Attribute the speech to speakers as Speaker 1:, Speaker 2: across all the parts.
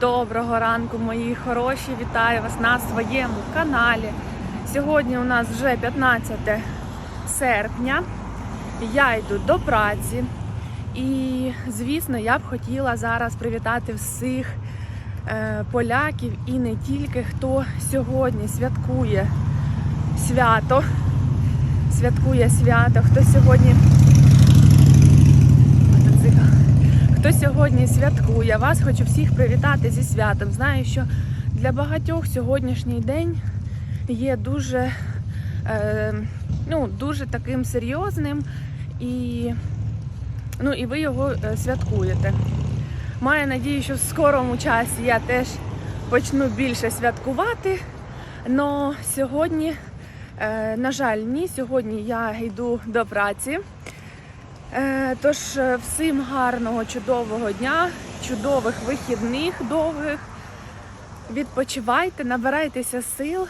Speaker 1: Доброго ранку, мої хороші! Вітаю вас на своєму каналі. Сьогодні у нас вже 15 серпня. Я йду до праці. І, звісно, я б хотіла зараз привітати всіх е, поляків і не тільки хто сьогодні святкує свято. Святкує свято, хто сьогодні. Хто сьогодні святкує, вас хочу всіх привітати зі святом. Знаю, що для багатьох сьогоднішній день є дуже, е, ну, дуже таким серйозним і, ну, і ви його е, святкуєте. Маю надію, що в скорому часі я теж почну більше святкувати. Но сьогодні, е, на жаль, ні, сьогодні я йду до праці. Е, Тож е, всім гарного, чудового дня, чудових вихідних довгих. Відпочивайте, набирайтеся сил,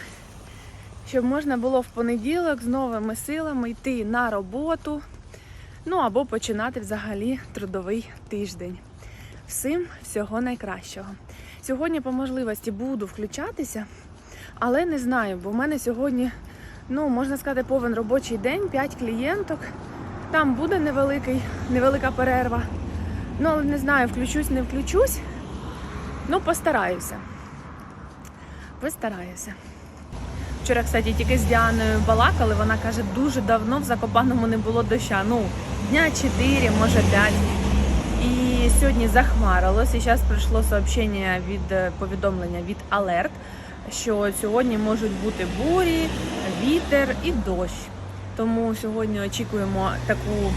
Speaker 1: щоб можна було в понеділок з новими силами йти на роботу. Ну або починати взагалі трудовий тиждень. Всім всього найкращого. Сьогодні по можливості буду включатися, але не знаю, бо в мене сьогодні, ну можна сказати, повен робочий день, 5 клієнток. Там буде невеликий, невелика перерва. Ну, але не знаю, включусь, не включусь. Ну, постараюся. Постараюся. Вчора, кстати, тільки з Діаною балакали, вона каже, дуже давно в Закопаному не було доща. Ну, дня 4, може 5. І сьогодні захмарилось. І зараз прийшло сообщення від е, повідомлення від Алерт, що сьогодні можуть бути бурі, вітер і дощ. Тому сьогодні очікуємо таку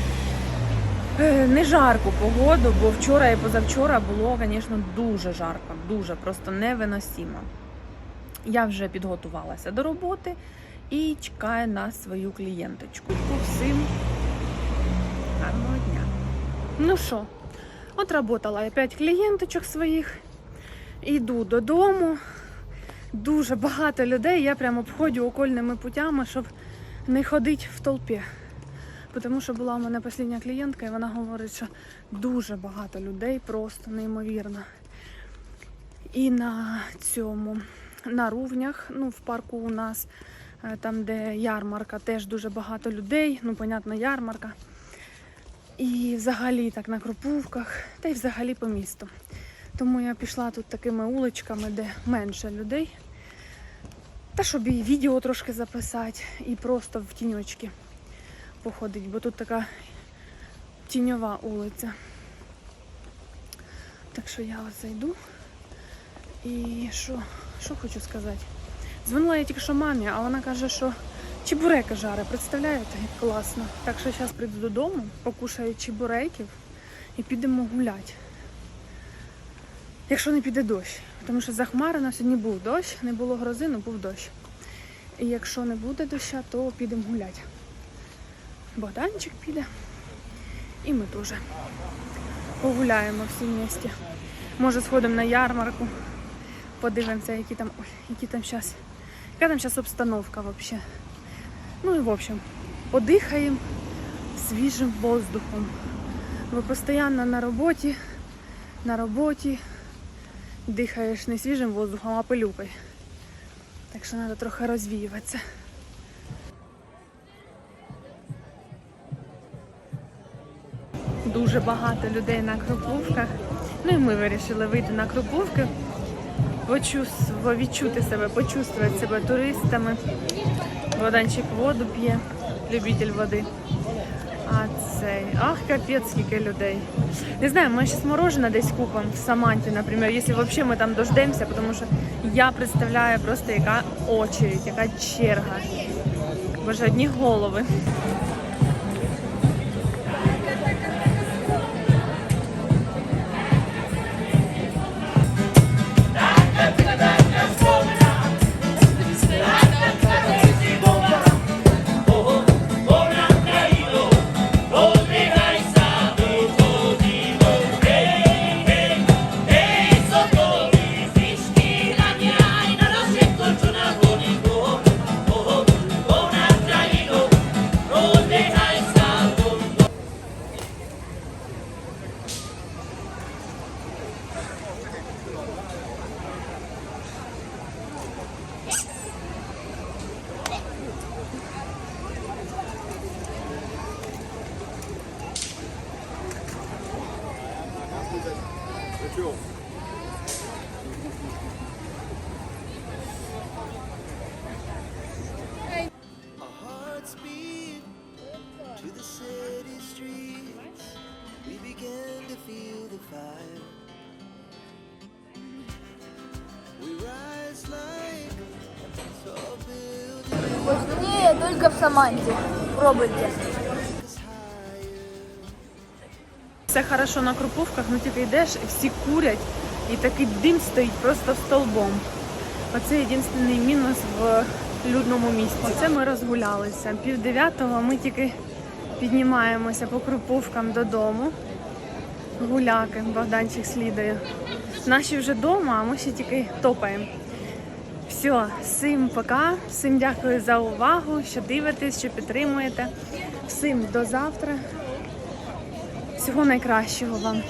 Speaker 1: е, не жарку погоду, бо вчора і позавчора було, звісно, дуже жарко, дуже просто невиносимо. Я вже підготувалася до роботи і чекаю на свою клієнточку. По Всім гарного дня. Ну що, от работала я 5 клієнточок своїх. Йду додому. Дуже багато людей. Я прямо обходжу окольними путями, щоб не ходить в толпі. Тому що була у мене остання клієнтка, і вона говорить, що дуже багато людей, просто неймовірно. І на цьому, на рувнях, ну, в парку у нас, е, там, де ярмарка, теж дуже багато людей, ну, понятно, ярмарка. І взагалі так на Кропувках, та й взагалі по місту. Тому я пішла тут такими уличками, де менше людей. Та щоб і відео трошки записати, і просто в тіньочки походить, бо тут така тіньова вулиця. Так що я ось зайду. І що, що хочу сказати? Дзвонила я тільки що мамі, а вона каже, що чебуреки жаре, представляєте, як класно. Так що зараз прийду додому, покушаю чебуреків і підемо гуляти. Якщо не піде дощ. Тому що захмарено сьогодні був дощ, не було грози, але був дощ. І якщо не буде доща, то підемо гуляти. Богданчик піде. І ми теж погуляємо всі місті. Може сходимо на ярмарку, подивимося, які там, які там зараз, яка там зараз обстановка взагалі. Ну і в общем, подихаємо свіжим воздухом. Ви постійно на роботі, на роботі дихаєш не свіжим воздухом, а пилюкою. Так що треба трохи розвіюватися. Дуже багато людей на Кропувках. Ну і ми вирішили вийти на Кропувки, відчути себе, почувствувати себе туристами. Богданчик воду п'є, любитель води. А цей, ах, капець, скільки людей. Не знаю, ми зараз мороженое десь купимо в Саманті, наприклад, якщо взагалі ми там дождемося, тому що я представляю просто яка очередь, яка черга. Боже, одні голови.
Speaker 2: Пугачев. Вкуснее только в Саманте. Пробуйте.
Speaker 1: Все хорошо на Круповках, ну тільки йдеш всі курять, і такий дим стоїть просто столбом. Оце єдиний мінус в людному місці. Це ми розгулялися. Пів дев'ятого ми тільки піднімаємося по Круповкам додому. Гуляки, Богданчик слідує. Наші вже вдома, а ми ще тільки топаємо. Все, всім пока, всім дякую за увагу, що дивитесь, що підтримуєте. Всім до завтра. Всього найкращого вам.